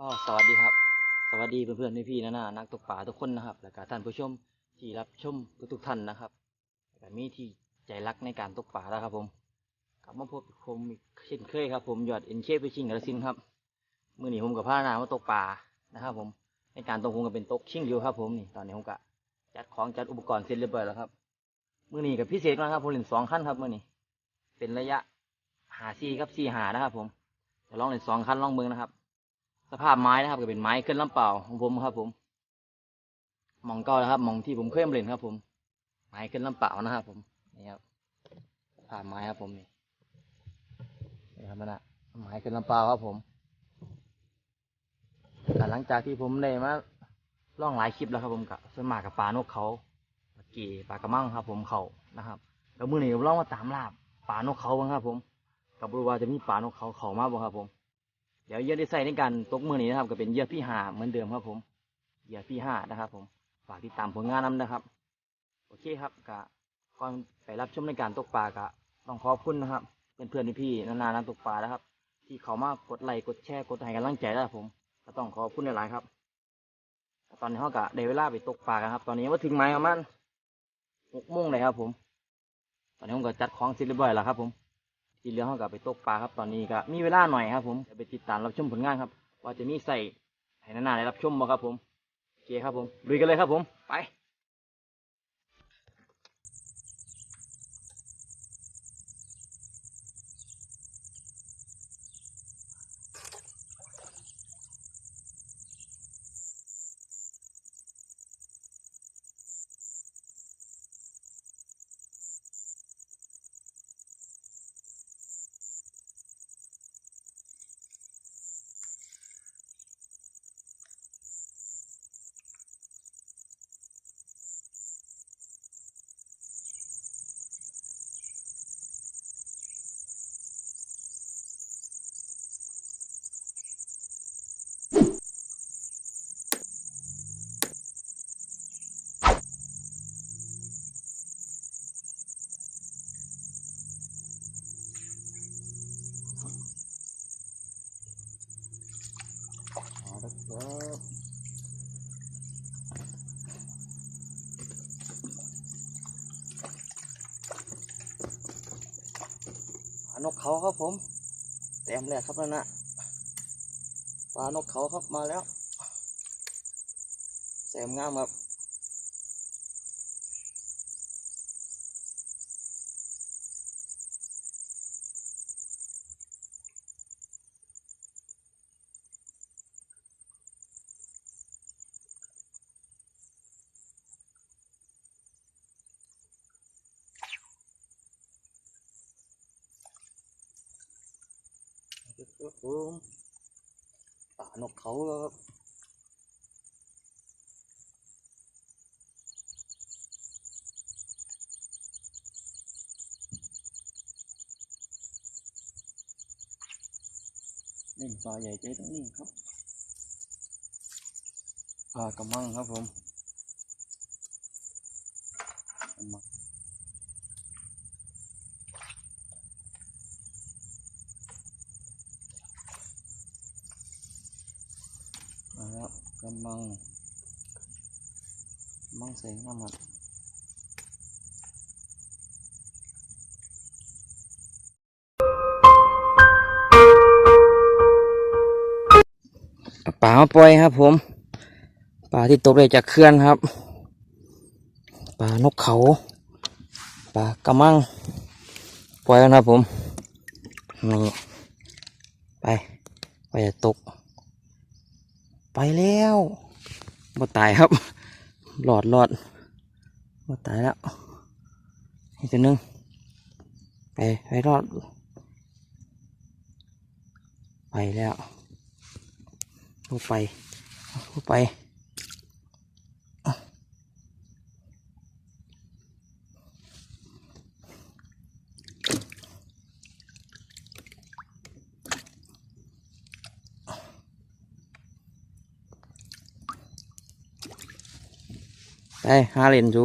ก็สวัสดีครับ สวัสดีเพื่อนๆพี่ๆนะนะนักตกปลาทุกคนนะครับ และก็ท่านผู้ชมที่รับชมทุกๆท่านนะครับและก็มีที่ใจรักในการตกปลาแล้วครับ ผมกลับมาพบกับผมอีกเช่นเคยครับ ผมยอดเอ็นเคฟไปชิงกระสินครับมื่อนี้ผมกับพระนามาตกปลานะครับ ผมในการตกผมก็เป็นตกชิงอยู่ครับ ผมนี่ตอนนี้ผมก็จัดของจัดอุปกรณ์เสร็จเรียบร้อยแล้วครับมื่อนี้กับพิเศษมากครับ ผมเล่นสองขั้นครับมื่อนี้เป็นระยะหาซีครับซีหานะครับ ผมจะลองเล่นสองขั้นลองเมืองนะครับ สภาพไม้นะครับ ก็เป็นไม้ขึ้นลำเปล่าของผมครับ ผมมองเก่านะครับมองที่ผมเคยมาเล่นครับ ผม ไม้ขึ้นลำเปล่านะครับ ผมนี่ครับสภาพไม้ครับ ผมนี่นี่ครับมันนะไม้ขึ้นลำเปล่าครับ ผมแต่หลังจากที่ผมได้มาล่องหลายคลิปแล้วครับ ผมกับส่วนมากกับปลานกเขาปลาเกีปลากระมังครับ ผมเขานะครับแล้วมือนี้ผมล่องมาตามล่าปลานกเขาบ้างครับ ผมกับรู้ว่าจะมีปลานกเขาเขามาบ้างครับ ผม เดี๋ยวเยื่อที่ใส่ในการตกมือนี้นะครับ ก็เป็นเยื่อพี่หาเหมือนเดิมครับผมเยื่อพี่หานะครับ ผมฝากติดตามผลงานนำนะครับ โอเคครับก็ก่อนไปรับชมในการตกปลาก็ต้องขอบคุณนะครับเป็นเพื่อนๆพี่ๆนานานักตกปลานะครับ ที่เขามากดไลค์กดแชร์กดให้กำลังใจนะครับผมก็ต้องขอบคุณหลายๆครับ ตอนนี้เขาก็ได้เวลาไปตกปลากันครับ ตอนนี้ว่าถึงไหม้ประมาณหกโมงเลยครับ ผม ตอนนี้ผมก็จัดของเสร็จเรียบร้อยแล้วครับ ผม ที่เหลือเขากลับไปตกปลาครับตอนนี้ก็มีเวลาหน่อยครับ ผมจะไปติดตามรับชมผลงานครับ ว่าจะมีใส่ให้นานาได้รับชมบ่ครับผมโอเคครับผมลุยกันเลยครับผมไป นกเขาครับผมเต็มแลกครับนั่นนะปลานกเขาครับมาแล้วแสมงามครับ ครับผมปลานกเขาครับนี่ปลาใหญ่ใจต้องนิ่งครับปลากระ มังครับกระมังมาแล้วกำลังกำลังใส่น้ำมันปลาปล่อยครับ ผมปลาที่ตกได้จากเขื่อนครับปลานกเขาปลากระมังปล่อยแล้วนะผมนี่ไปไปจะตก ไปแล้วบ่ตายครับ หลอดหลอดบ่ตายแล้วอีกตัวหนึงไปไปรอด ไปแล้วบ่ไปบ่ไป ไปหาเล่นจู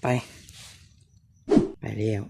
ไป ไปเร็ว